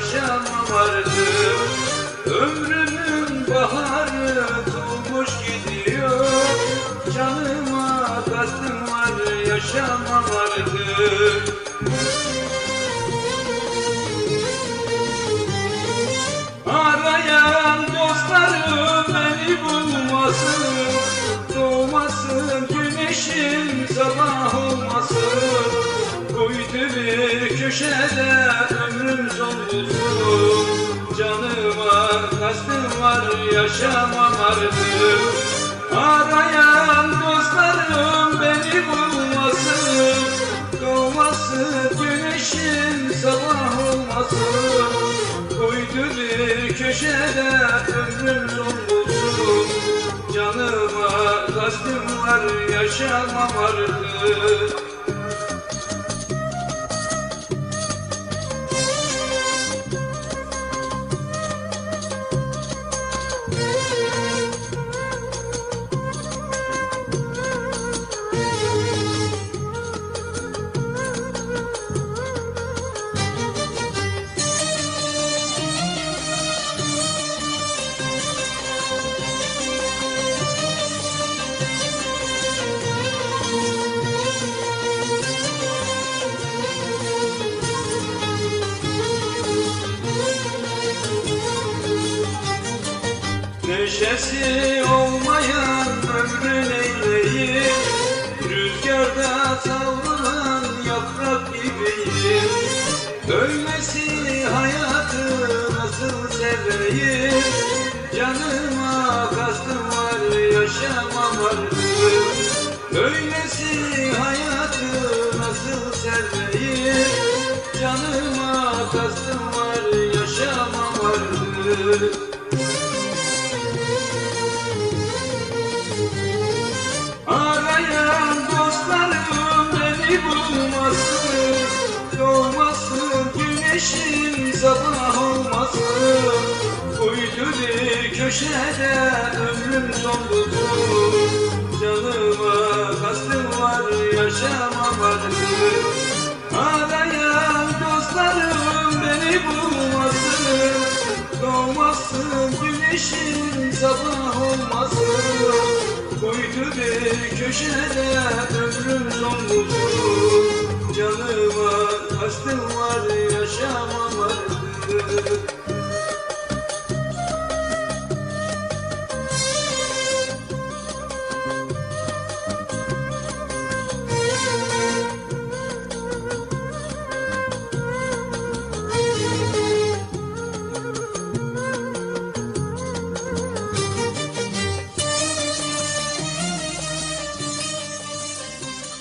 yaşamam artık Ömrümün baharı dolmuş gidiyor. Canıma kastım var yaşamam artık Arayan dostlarım beni bulmasın. Doğmasın güneşim sabah köşede ömrüm son bulsun Canıma kastım var yaşamam artık. Arayan dostlarım beni bulmasın. Doğmasın güneşim sabah olmasın Koydu bir köşede ömrüm son bulsun Canıma kastım var yaşamam artık Neşesi olmayan ömrün eyleyim Rüzgarda savrulan yaprak gibiyim Ölmesi hayatı nasıl seveyim Canıma kastım var yaşamam artık Öylesi hayatı nasıl seveyim Canıma kastım var yaşamam artık güneşin sabah olmasın Uydu bir köşede ömrüm bulsun Canıma kastım var yaşamam artık. Arayan dostlarım beni bulmasın Doğmasın güneşin sabah olmasın Koydu bir köşede ömrüm bulsun